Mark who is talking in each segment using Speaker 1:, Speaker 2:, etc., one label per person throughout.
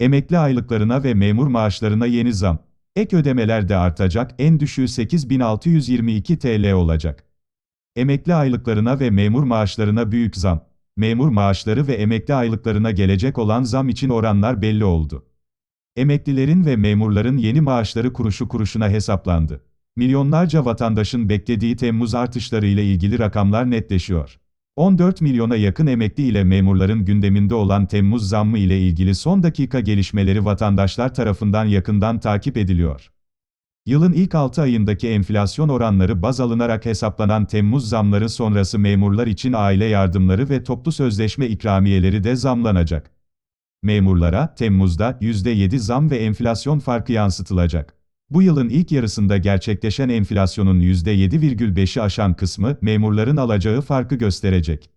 Speaker 1: Emekli aylıklarına ve memur maaşlarına yeni zam. Ek ödemeler de artacak, en düşüğü 8622 TL olacak. Emekli aylıklarına ve memur maaşlarına büyük zam. Memur maaşları ve emekli aylıklarına gelecek olan zam için oranlar belli oldu. Emeklilerin ve memurların yeni maaşları kuruşu kuruşuna hesaplandı. Milyonlarca vatandaşın beklediği Temmuz artışları ile ilgili rakamlar netleşiyor. 14 milyona yakın emekli ile memurların gündeminde olan Temmuz zammı ile ilgili son dakika gelişmeleri vatandaşlar tarafından yakından takip ediliyor. Yılın ilk 6 ayındaki enflasyon oranları baz alınarak hesaplanan Temmuz zamları sonrası memurlar için aile yardımları ve toplu sözleşme ikramiyeleri de zamlanacak. Memurlara, Temmuz'da %7 zam ve enflasyon farkı yansıtılacak. Bu yılın ilk yarısında gerçekleşen enflasyonun %7,5'i aşan kısmı, memurların alacağı farkı gösterecek.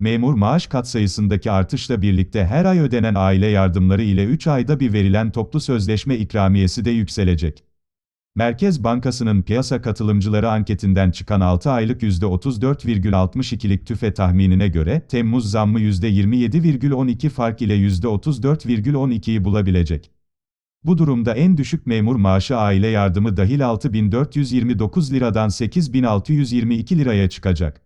Speaker 1: Memur maaş katsayısındaki artışla birlikte her ay ödenen aile yardımları ile 3 ayda bir verilen toplu sözleşme ikramiyesi de yükselecek. Merkez Bankası'nın piyasa katılımcıları anketinden çıkan 6 aylık %34,62'lik tüfe tahminine göre, Temmuz zammı %27,12 fark ile %34,12'yi bulabilecek. Bu durumda en düşük memur maaşı aile yardımı dahil 6429 liradan 8622 liraya çıkacak.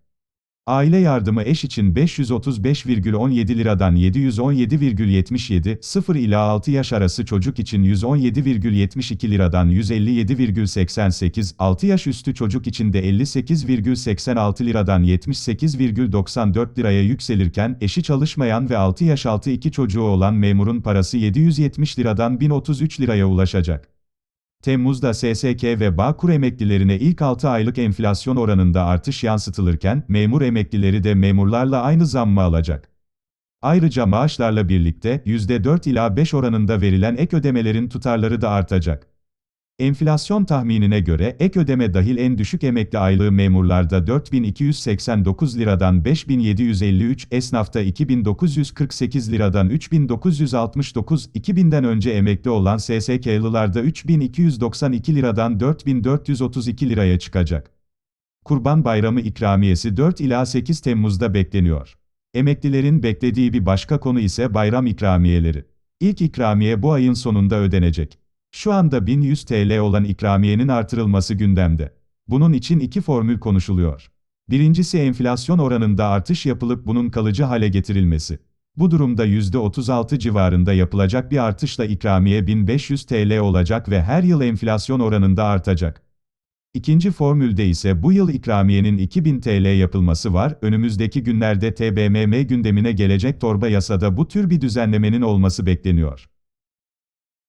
Speaker 1: Aile yardımı eş için 535,17 liradan 717,77, 0 ila 6 yaş arası çocuk için 117,72 liradan 157,88, 6 yaş üstü çocuk için de 58,86 liradan 78,94 liraya yükselirken, eşi çalışmayan ve 6 yaş altı iki çocuğu olan memurun parası 770 liradan 1033 liraya ulaşacak. Temmuz'da SSK ve Bağkur emeklilerine ilk 6 aylık enflasyon oranında artış yansıtılırken, memur emeklileri de memurlarla aynı zammı alacak. Ayrıca maaşlarla birlikte, %4 ila 5 oranında verilen ek ödemelerin tutarları da artacak. Enflasyon tahminine göre ek ödeme dahil en düşük emekli aylığı memurlarda 4289 liradan 5753, esnafta 2948 liradan 3969, 2000'den önce emekli olan SSK'lılarda 3292 liradan 4432 liraya çıkacak. Kurban Bayramı ikramiyesi 4 ila 8 Temmuz'da bekleniyor. Emeklilerin beklediği bir başka konu ise bayram ikramiyeleri. İlk ikramiye bu ayın sonunda ödenecek. Şu anda 1100 TL olan ikramiyenin artırılması gündemde. Bunun için iki formül konuşuluyor. Birincisi enflasyon oranında artış yapılıp bunun kalıcı hale getirilmesi. Bu durumda %36 civarında yapılacak bir artışla ikramiye 1500 TL olacak ve her yıl enflasyon oranında artacak. İkinci formülde ise bu yıl ikramiyenin 2000 TL yapılması var. Önümüzdeki günlerde TBMM gündemine gelecek torba yasada bu tür bir düzenlemenin olması bekleniyor.